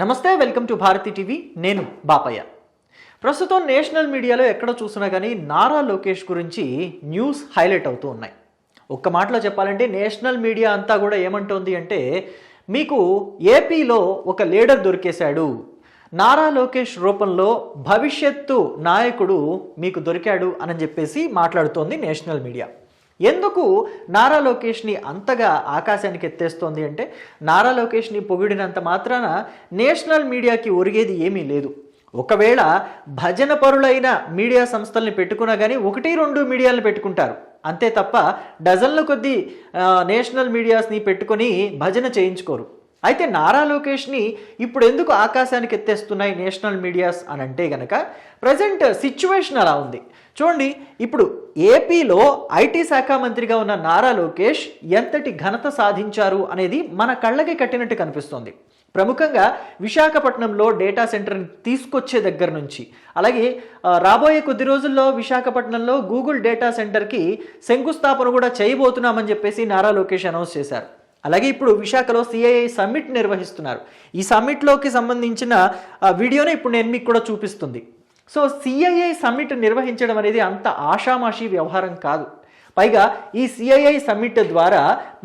నమస్తే welcome to Bharati TV. నేను బాపయ్య. ప్రస్తుతం నేషనల్ మీడియాలో ఎక్కడ చూసినా కానీ నారా లోకేష్ గురించి న్యూస్ హైలైట్ అవుతూ ఉన్నాయి. ఒక్క మాటలో చెప్పాలంటే నేషనల్ మీడియా అంతా కూడా ఏమంటోంది అంటే మీకు ఏపీలో ఒక లీడర్ దొరికేశాడు. నారా లోకేష్ రూపంలో భవిష్యత్తు నాయకుడు మీకు దొరికాడు అని చెప్పేసి మాట్లాడుతోంది నేషనల్ మీడియా. ఎందుకు నారా లోకేష్ని అంతగా ఆకాశానికి ఎత్తేస్తోంది అంటే నారా లోకేష్ని పొగిడినంత మాత్రాన నేషనల్ మీడియాకి ఒరిగేది ఏమీ లేదు. ఒకవేళ భజన పరులైన మీడియా సంస్థల్ని పెట్టుకున్నా కానీ ఒకటి రెండు మీడియాలను పెట్టుకుంటారు. అంతే తప్ప డజన్ల కొద్దీ నేషనల్ మీడియాస్ని పెట్టుకొని భజన చేయించుకోరు. అయితే నారా లోకేష్ని ఇప్పుడు ఎందుకు ఆకాశానికి ఎత్తేస్తున్నాయి నేషనల్ మీడియాస్ అని అంటే గనక ప్రజెంట్ సిచ్యువేషన్ అలా ఉంది. చూడండి ఇప్పుడు ఏపీలో ఐటీ శాఖ మంత్రిగా ఉన్న నారా లోకేష్ ఎంతటి ఘనత సాధించారు అనేది మన కళ్ళకి కట్టినట్టు కనిపిస్తోంది. ప్రముఖంగా విశాఖపట్నంలో డేటా సెంటర్ని తీసుకొచ్చే దగ్గర నుంచి అలాగే రాబోయే కొద్ది రోజుల్లో విశాఖపట్నంలో గూగుల్ డేటా సెంటర్కి శంకుస్థాపన కూడా చేయబోతున్నామని చెప్పేసి నారా లోకేష్ అనౌన్స్ చేశారు. అలాగే ఇప్పుడు విశాఖలో సిఐఐ సమ్మిట్ నిర్వహిస్తున్నారు. ఈ సమ్మిట్లోకి సంబంధించిన వీడియోని ఇప్పుడు నేను మీకు కూడా చూపిస్తుంది. సో సిఐఐ సమ్మిట్ నిర్వహించడం అనేది అంత ఆషామాషి వ్యవహారం కాదు. పైగా ఈ సిఐఐ సమ్మిట్ ద్వారా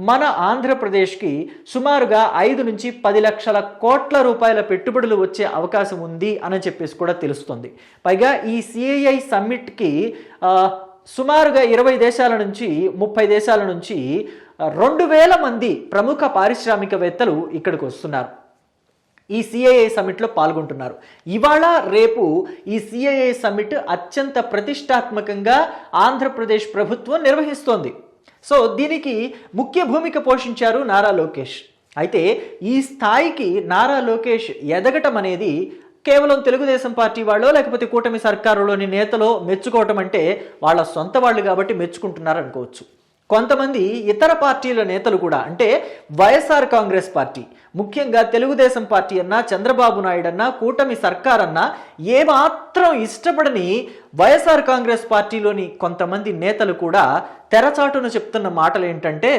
మన ఆంధ్రప్రదేశ్కి సుమారుగా ఐదు నుంచి పది లక్షల కోట్ల రూపాయల పెట్టుబడులు వచ్చే అవకాశం ఉంది అని చెప్పేసి కూడా తెలుస్తుంది. పైగా ఈ సిఐఐ సమ్మిట్కి సుమారుగా ఇరవై దేశాల నుంచి ముప్పై దేశాల నుంచి రెండు వేల మంది ప్రముఖ పారిశ్రామికవేత్తలు ఇక్కడికి వస్తున్నారు. ఈ సిఐఏ సమ్మిట్లో పాల్గొంటున్నారు. ఇవాళ రేపు ఈ సిఐఏ సమ్మిట్ అత్యంత ప్రతిష్టాత్మకంగా ఆంధ్రప్రదేశ్ ప్రభుత్వం నిర్వహిస్తోంది. సో దీనికి ముఖ్య భూమిక పోషించారు నారా లోకేష్. అయితే ఈ స్థాయికి నారా లోకేష్ ఎదగటం అనేది కేవలం తెలుగుదేశం పార్టీ వాళ్ళు లేకపోతే కూటమి సర్కారులోని నేతలో మెచ్చుకోవటం అంటే వాళ్ళ సొంత వాళ్ళు కాబట్టి మెచ్చుకుంటున్నారు అనుకోవచ్చు కొంతమంది ఇతర పార్టీల నేతలు కూడా అంటే వైఎస్ఆర్ కాంగ్రెస్ పార్టీ ముఖ్యంగా తెలుగుదేశం పార్టీ అన్నా చంద్రబాబు నాయుడు అన్నా కూటమి సర్కార్ అన్నా ఏమాత్రం ఇష్టపడని వైఎస్ఆర్ కాంగ్రెస్ పార్టీలోని కొంతమంది నేతలు కూడా తెరచాటును చెప్తున్న మాటలు ఏంటంటే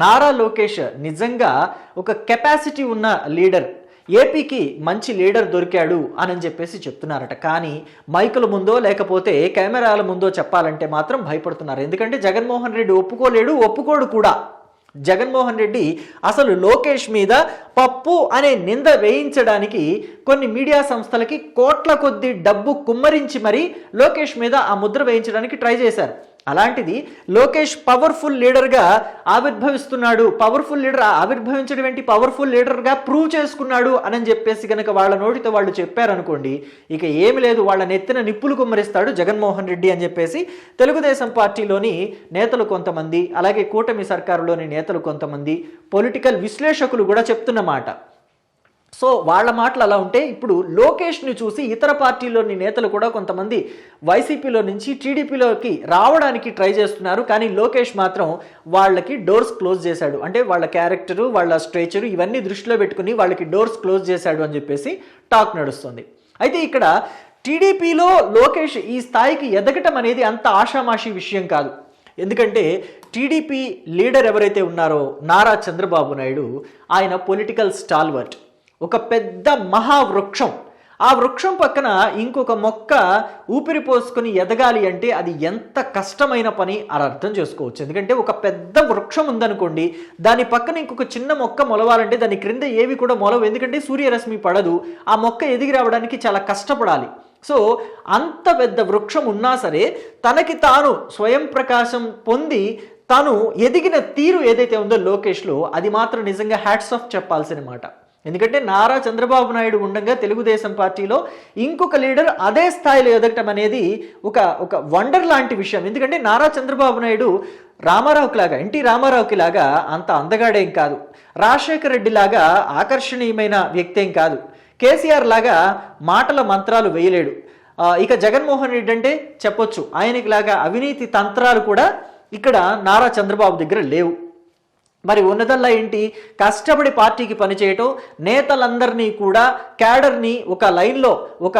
నారా లోకేష్ నిజంగా ఒక కెపాసిటీ ఉన్న లీడర్. ఏపీకి మంచి లీడర్ దొరికాడు అని చెప్పేసి చెప్తున్నారట. కానీ మైకుల ముందో లేకపోతే కెమెరాల ముందో చెప్పాలంటే మాత్రం భయపడుతున్నారు. ఎందుకంటే జగన్మోహన్ రెడ్డి ఒప్పుకోలేడు ఒప్పుకోడు కూడా. జగన్మోహన్ రెడ్డి అసలు లోకేష్ మీద పప్పు అనే నింద వేయించడానికి కొన్ని మీడియా సంస్థలకి కోట్ల కొద్ది డబ్బు కుమ్మరించి మరీ లోకేష్ మీద ఆ ముద్ర వేయించడానికి ట్రై చేశారు. అలాంటిది లోకేష్ పవర్ఫుల్ లీడర్గా ఆవిర్భవిస్తున్నాడు. పవర్ఫుల్ లీడర్ ఆవిర్భవించడం ఏంటి? పవర్ఫుల్ లీడర్గా ప్రూవ్ చేసుకున్నాడు అని చెప్పేసి కనుక వాళ్ళ నోటితో వాళ్ళు చెప్పారనుకోండి ఇక ఏమి లేదు వాళ్ళ నెత్తిన నిప్పులు కుమ్మరిస్తాడు జగన్మోహన్ రెడ్డి అని చెప్పేసి తెలుగుదేశం పార్టీలోని నేతలు కొంతమంది అలాగే కూటమి సర్కారులోని నేతలు కొంతమంది పొలిటికల్ విశ్లేషకులు కూడా చెప్తున్నమాట సో వాళ్ళ మాటలు అలా ఉంటే ఇప్పుడు లోకేష్ని చూసి ఇతర పార్టీలోని నేతలు కూడా కొంతమంది వైసీపీలో నుంచి టీడీపీలోకి రావడానికి ట్రై చేస్తున్నారు. కానీ లోకేష్ మాత్రం వాళ్ళకి డోర్స్ క్లోజ్ చేశాడు. అంటే వాళ్ళ క్యారెక్టరు వాళ్ళ స్ట్రేచరు ఇవన్నీ దృష్టిలో పెట్టుకుని వాళ్ళకి డోర్స్ క్లోజ్ చేశాడు అని చెప్పేసి టాక్ నడుస్తుంది. అయితే ఇక్కడ టీడీపీలో లోకేష్ ఈ స్థాయికి ఎదగటం అనేది అంత ఆషామాషి విషయం కాదు. ఎందుకంటే టీడీపీ లీడర్ ఎవరైతే ఉన్నారో నారా చంద్రబాబు నాయుడు ఆయన పొలిటికల్ స్టాల్వర్ట్. ఒక పెద్ద మహావృక్షం. ఆ వృక్షం పక్కన ఇంకొక మొక్క ఊపిరి పోసుకొని ఎదగాలి అంటే అది ఎంత కష్టమైన పని అని అర్థం చేసుకోవచ్చు. ఎందుకంటే ఒక పెద్ద వృక్షం ఉందనుకోండి దాని పక్కన ఇంకొక చిన్న మొక్క మొలవాలంటే దాని క్రింద ఏవి కూడా మొలవు ఎందుకంటే సూర్యరశ్మి పడదు. ఆ మొక్క ఎదిగి రావడానికి చాలా కష్టపడాలి. సో అంత పెద్ద వృక్షం ఉన్నా సరే తనకి తాను స్వయం ప్రకాశం పొంది తను ఎదిగిన తీరు ఏదైతే ఉందో లోకేష్లో అది మాత్రం నిజంగా హ్యాట్స్ ఆఫ్ చెప్పాల్సిన మాట. ఎందుకంటే నారా చంద్రబాబు నాయుడు ఉండగా తెలుగుదేశం పార్టీలో ఇంకొక లీడర్ అదే స్థాయిలో ఎదగటం అనేది ఒక ఒక వండర్ లాంటి విషయం. ఎందుకంటే నారా చంద్రబాబు నాయుడు రామారావుకి లాగా ఎన్టీ రామారావుకి లాగా అంత అందగాడేం కాదు. రాజశేఖర రెడ్డి లాగా ఆకర్షణీయమైన వ్యక్తి ఏం కాదు. కేసీఆర్ లాగా మాటల మంత్రాలు వేయలేడు. ఇక జగన్మోహన్ రెడ్డి అంటే చెప్పొచ్చు. ఆయనకి లాగా అవినీతి తంత్రాలు కూడా ఇక్కడ నారా చంద్రబాబు దగ్గర లేవు. మరి ఉన్నదల్లా ఏంటి? కష్టపడి పార్టీకి పనిచేయటం నేతలందరినీ కూడా క్యాడర్ని ఒక లైన్లో ఒక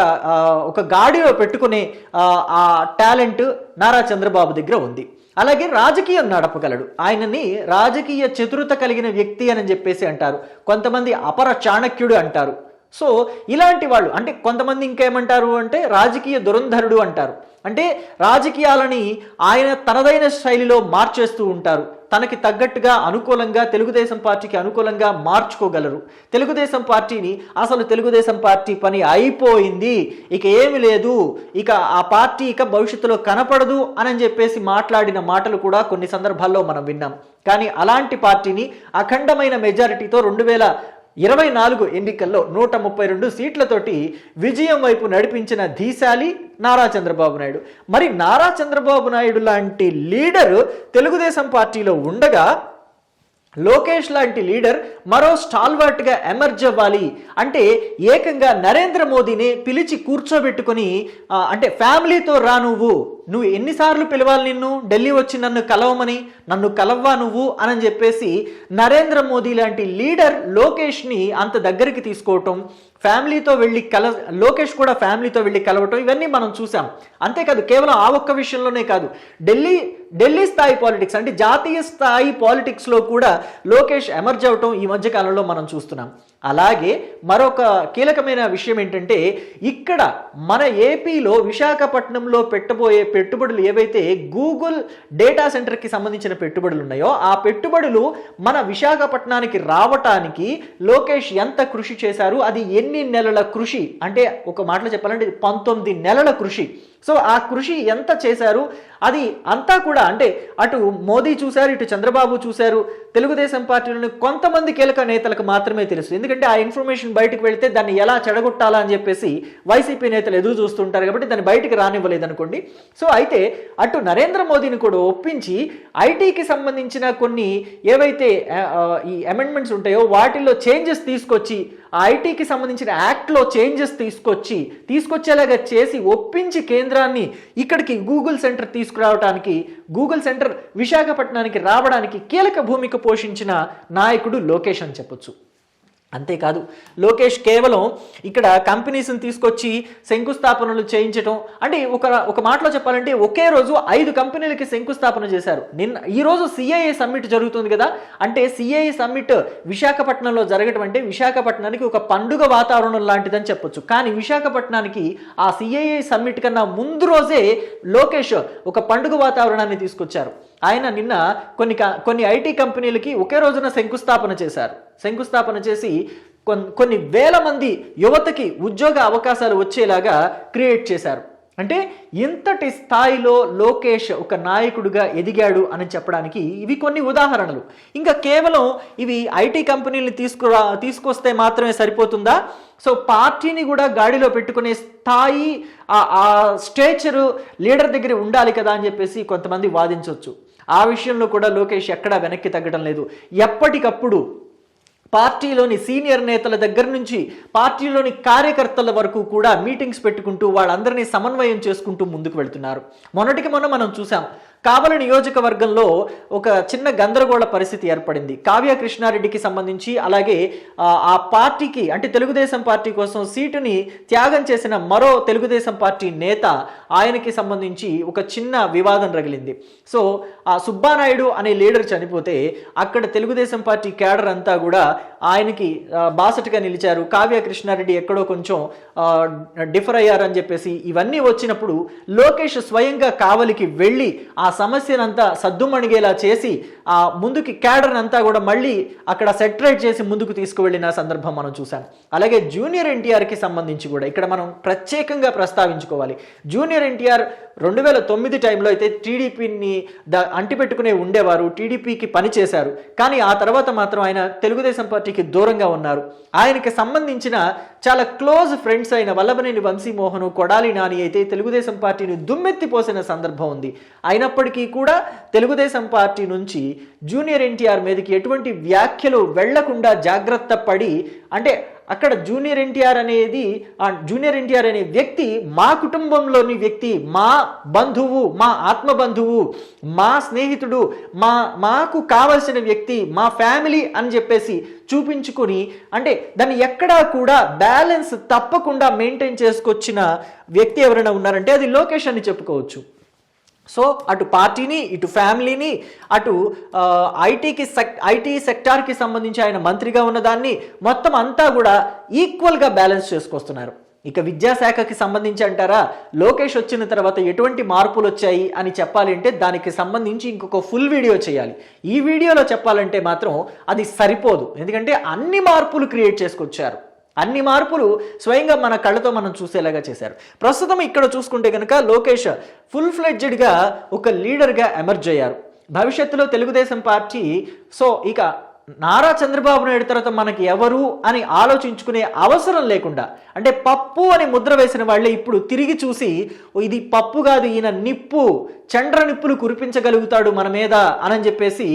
ఒక గాడిలో పెట్టుకునే ఆ టాలెంట్ నారా చంద్రబాబు దగ్గర ఉంది. అలాగే రాజకీయం నడపగలడు. ఆయనని రాజకీయ చతురత కలిగిన వ్యక్తి అని చెప్పేసి అంటారు. కొంతమంది అపర చాణక్యుడు అంటారు. సో ఇలాంటి వాళ్ళు అంటే కొంతమంది ఇంకేమంటారు అంటే రాజకీయ దురంధరుడు అంటారు. అంటే రాజకీయాలని ఆయన తనదైన శైలిలో మార్చేస్తూ ఉంటారు. తనకి తగ్గట్టుగా అనుకూలంగా తెలుగుదేశం పార్టీకి అనుకూలంగా మార్చుకోగలరు. తెలుగుదేశం పార్టీని అసలు తెలుగుదేశం పార్టీ పని అయిపోయింది. ఇక ఏమి లేదు. ఇక ఆ పార్టీ ఇక భవిష్యత్తులో కనపడదు అని చెప్పేసి మాట్లాడిన మాటలు కూడా కొన్ని సందర్భాల్లో మనం విన్నాం. కానీ అలాంటి పార్టీని అఖండమైన మెజారిటీతో రెండు వేల ఇరవై నాలుగు ఎన్నికల్లో నూట ముప్పై రెండు సీట్లతోటి విజయం వైపు నడిపించిన ధీశాలి నారా చంద్రబాబు నాయుడు. మరి నారా చంద్రబాబు నాయుడు లాంటి లీడర్ తెలుగుదేశం పార్టీలో ఉండగా లోకేష్ లాంటి లీడర్ మరో స్టాల్వర్ట్గా ఎమర్జ్ అవ్వాలి అంటే ఏకంగా నరేంద్ర మోదీని పిలిచి కూర్చోబెట్టుకొని అంటే ఫ్యామిలీతో రా నువ్వు నువ్వు ఎన్నిసార్లు పిలవాలి నిన్ను? ఢిల్లీ వచ్చి నన్ను కలవమని నన్ను కలవ్వా నువ్వు? అని చెప్పేసి నరేంద్ర మోదీ లాంటి లీడర్ లోకేష్ని అంత దగ్గరికి తీసుకోవటం ఫ్యామిలీతో వెళ్ళి కల లోకేష్ కూడా ఫ్యామిలీతో వెళ్ళి కలవటం ఇవన్నీ మనం చూసాం. అంతేకాదు కేవలం ఆ ఒక్క విషయంలోనే కాదు. ఢిల్లీ ఢిల్లీ స్థాయి పాలిటిక్స్ అంటే జాతీయ స్థాయి పాలిటిక్స్లో కూడా లోకేష్ ఎమర్జ్ అవటం ఈ మధ్య కాలంలో మనం చూస్తున్నాం. అలాగే మరొక కీలకమైన విషయం ఏంటంటే ఇక్కడ మన ఏపీలో విశాఖపట్నంలో పెట్టబోయే పెట్టుబడులు ఏవైతే గూగుల్ డేటా సెంటర్కి సంబంధించిన పెట్టుబడులు ఉన్నాయో ఆ పెట్టుబడులు మన విశాఖపట్నానికి రావటానికి లోకేష్ ఎంత కృషి చేశారు? అది ఎన్ని నెలల కృషి? అంటే ఒక మాటలో చెప్పాలంటే పంతొమ్మిది నెలల కృషి. సో ఆ కృషి ఎంత చేశారు? అది అంతా కూడా అంటే అటు మోదీ చూశారు ఇటు చంద్రబాబు చూశారు. తెలుగుదేశం పార్టీలోని కొంతమంది కీలక నేతలకు మాత్రమే తెలుసు. ఎందుకంటే ఆ ఇన్ఫర్మేషన్ బయటకు వెళితే దాన్ని ఎలా చెడగొట్టాలా అని చెప్పేసి వైసీపీ నేతలు ఎదురు చూస్తుంటారు కాబట్టి దాన్ని బయటకు రానివ్వలేదు అనుకోండి సో అయితే అటు నరేంద్ర మోదీని కూడా ఒప్పించి ఐటీకి సంబంధించిన కొన్ని ఏవైతే ఈ అమెండ్మెంట్స్ ఉంటాయో వాటిల్లో చేంజెస్ తీసుకొచ్చి ఐటీకి సంబంధించిన యాక్ట్లో చేంజెస్ తీసుకొచ్చి తీసుకొచ్చేలాగా చేసి ఒప్పించి కేంద్రాన్ని ఇక్కడికి గూగుల్ సెంటర్ తీసుకురావడానికి గూగుల్ సెంటర్ విశాఖపట్నానికి రావడానికి కీలక భూమిక పోషించిన నాయకుడు లోకేష్ అని చెప్పొచ్చు. అంతేకాదు లోకేష్ కేవలం ఇక్కడ కంపెనీస్ని తీసుకొచ్చి శంకుస్థాపనలు చేయించడం అంటే ఒక ఒక మాటలో చెప్పాలంటే ఒకే రోజు ఐదు కంపెనీలకి శంకుస్థాపన చేశారు. నిన్న ఈరోజు సిఐఏ సమ్మిట్ జరుగుతుంది కదా అంటే సిఐఏ సమ్మిట్ విశాఖపట్నంలో జరగటం అంటే విశాఖపట్నానికి ఒక పండుగ వాతావరణం లాంటిదని చెప్పొచ్చు. కానీ విశాఖపట్నానికి ఆ సిఐఏ సమ్మిట్ కన్నా ముందు రోజే లోకేష్ ఒక పండుగ వాతావరణాన్ని తీసుకొచ్చారు. ఆయన నిన్న కొన్ని కొన్ని ఐటీ కంపెనీలకి ఒకే రోజున శంకుస్థాపన చేశారు. శంకుస్థాపన చేసి కొన్ని వేల మంది యువతకి ఉద్యోగ అవకాశాలు వచ్చేలాగా క్రియేట్ చేశారు. అంటే ఇంతటి స్థాయిలో లోకేష్ ఒక నాయకుడిగా ఎదిగాడు అని చెప్పడానికి ఇవి కొన్ని ఉదాహరణలు. ఇంకా కేవలం ఇవి ఐటీ కంపెనీలు తీసుకురా తీసుకొస్తే మాత్రమే సరిపోతుందా? సో పార్టీని కూడా గాడిలో పెట్టుకునే స్థాయి ఆ- ఆ స్టేచరు లీడర్ దగ్గర ఉండాలి కదా అని చెప్పేసి కొంతమంది వాదించవచ్చు ఆ విషయంలో కూడా లోకేష్ ఎక్కడా వెనక్కి తగ్గడం లేదు. ఎప్పటికప్పుడు పార్టీలోని సీనియర్ నేతల దగ్గర నుంచి పార్టీలోని కార్యకర్తల వరకు కూడా మీటింగ్స్ పెట్టుకుంటూ వాళ్ళందరినీ సమన్వయం చేసుకుంటూ ముందుకు వెళ్తున్నారు. మొన్నటికి మొన్న మనం చూసాం కావలి నియోజకవర్గంలో ఒక చిన్న గందరగోళ పరిస్థితి ఏర్పడింది. కావ్య కృష్ణారెడ్డికి సంబంధించి అలాగే ఆ, పార్టీకి అంటే తెలుగుదేశం పార్టీ కోసం సీటుని త్యాగం చేసిన మరో తెలుగుదేశం పార్టీ నేత ఆయనకి సంబంధించి ఒక చిన్న వివాదం రగిలింది. సో ఆ సుబ్బానాయుడు అనే లీడర్ చనిపోతే అక్కడ తెలుగుదేశం పార్టీ క్యాడర్ అంతా కూడా ఆయనకి బాసటగా నిలిచారు. కావ్య కృష్ణారెడ్డి ఎక్కడో కొంచెం డిఫర్ అయ్యారని చెప్పేసి ఇవన్నీ వచ్చినప్పుడు లోకేష్ స్వయంగా కావలికి వెళ్ళి ఆ ఆ సమస్యనంతా సద్దుమణిగేలా చేసి ఆ ముందుకి క్యాడర్ అంతా కూడా మళ్ళీ అక్కడ సెటరేట్ చేసి ముందుకు తీసుకువెళ్ళిన సందర్భం మనం చూసాం అలాగే జూనియర్ ఎన్టీఆర్కి సంబంధించి కూడా ఇక్కడ మనం ప్రత్యేకంగా ప్రస్తావించుకోవాలి. జూనియర్ ఎన్టీఆర్ రెండు వేల తొమ్మిది టైంలో అయితే టీడీపీని ద అంటిపెట్టుకునే ఉండేవారు టీడీపీకి పనిచేశారు కానీ ఆ తర్వాత మాత్రం ఆయన తెలుగుదేశం పార్టీకి దూరంగా ఉన్నారు. ఆయనకి సంబంధించిన చాలా క్లోజ్ ఫ్రెండ్స్ అయిన వల్లభనేని వంశీమోహన్ కొడాలి నాని అయితే తెలుగుదేశం పార్టీని దుమ్మెత్తిపోసిన సందర్భం ఉంది. అయినప్పటికీ కూడా తెలుగుదేశం పార్టీ నుంచి జూనియర్ ఎన్టీఆర్ మీదకి ఎటువంటి వ్యాఖ్యలు వెళ్ళకుండా జాగ్రత్త పడి అంటే అక్కడ జూనియర్ ఎన్టీఆర్ అనేది ఆ జూనియర్ ఎన్టీఆర్ అనే వ్యక్తి మా కుటుంబంలోని వ్యక్తి మా బంధువు మా ఆత్మ బంధువు మా స్నేహితుడు మా మాకు కావలసిన వ్యక్తి మా ఫ్యామిలీ అని చెప్పేసి చూపించుకొని అంటే దాన్ని ఎక్కడా కూడా బ్యాలెన్స్ తప్పకుండా మెయింటైన్ చేసుకొచ్చిన వ్యక్తి ఎవరైనా ఉన్నారంటే అది లోకేష్ అని చెప్పుకోవచ్చు. సో అటు పార్టీని ఇటు ఫ్యామిలీని అటు ఐటీకి సెక్ ఐటీ సెక్టార్కి సంబంధించి ఆయన మంత్రిగా ఉన్నదాన్ని మొత్తం అంతా కూడా ఈక్వల్గా బ్యాలెన్స్ చేసుకొస్తున్నారు. ఇక విద్యాశాఖకి సంబంధించి అంటారా లోకేష్ వచ్చిన తర్వాత ఎటువంటి మార్పులు వచ్చాయి అని చెప్పాలి అంటే దానికి సంబంధించి ఇంకొక ఫుల్ వీడియో చేయాలి. ఈ వీడియోలో చెప్పాలంటే మాత్రం అది సరిపోదు. ఎందుకంటే అన్ని మార్పులు క్రియేట్ చేసుకొచ్చారు. అన్ని మార్పులు స్వయంగా మన కళ్ళతో మనం చూసేలాగా చేశారు. ప్రస్తుతం ఇక్కడ చూసుకుంటే కనుక లోకేష్ ఫుల్ ఫ్లెడ్జెడ్గా ఒక లీడర్గా ఎమర్జ్ అయ్యారు. భవిష్యత్తులో తెలుగుదేశం పార్టీ సో ఇక నారా చంద్రబాబు నాయుడు తర్వాత మనకి ఎవరు అని ఆలోచించుకునే అవసరం లేకుండా అంటే పప్పు అని ముద్ర వేసిన వాళ్ళే ఇప్పుడు తిరిగి చూసి ఇది పప్పు కాదు ఈయన నిప్పు చండ్ర నిప్పులు కురిపించగలుగుతాడు మన మీద అని చెప్పేసి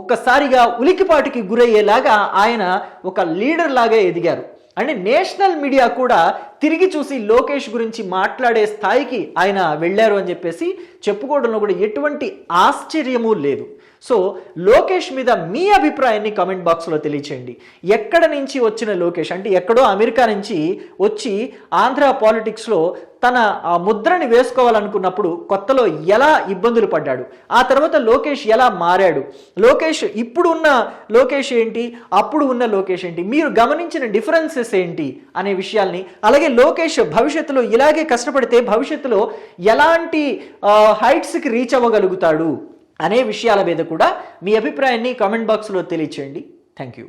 ఒక్కసారిగా ఉలికిపాటికి గురయ్యేలాగా ఆయన ఒక లీడర్ లాగా ఎదిగారు. అంటే నేషనల్ మీడియా కూడా తిరిగి చూసి లోకేష్ గురించి మాట్లాడే స్థాయికి ఆయన వెళ్ళారు అని చెప్పేసి చెప్పుకోవడంలో కూడా ఎటువంటి ఆశ్చర్యము లేదు. సో లోకేష్ మీద మీ అభిప్రాయాన్ని కమెంట్ బాక్స్లో తెలియచేయండి. ఎక్కడ నుంచి వచ్చిన లోకేష్? అంటే ఎక్కడో అమెరికా నుంచి వచ్చి ఆంధ్ర పాలిటిక్స్లో తన ఆ ముద్రని వేసుకోవాలనుకున్నప్పుడు కొత్తలో ఎలా ఇబ్బందులు పడ్డాడు? ఆ తర్వాత లోకేష్ ఎలా మారాడు? లోకేష్ ఇప్పుడు ఉన్న లోకేష్ ఏంటి? అప్పుడు ఉన్న లోకేష్ ఏంటి? మీరు గమనించిన డిఫరెన్సెస్ ఏంటి అనే విషయాల్ని? అలాగే లోకేష్ భవిష్యత్తులో ఇలాగే కష్టపడితే భవిష్యత్తులో ఎలాంటి హైట్స్కి రీచ్ అవ్వగలుగుతాడు? అనే విషయాల మీద కూడా మీ అభిప్రాయాన్ని కామెంట్ బాక్స్లో తెలియచేయండి. Thank you.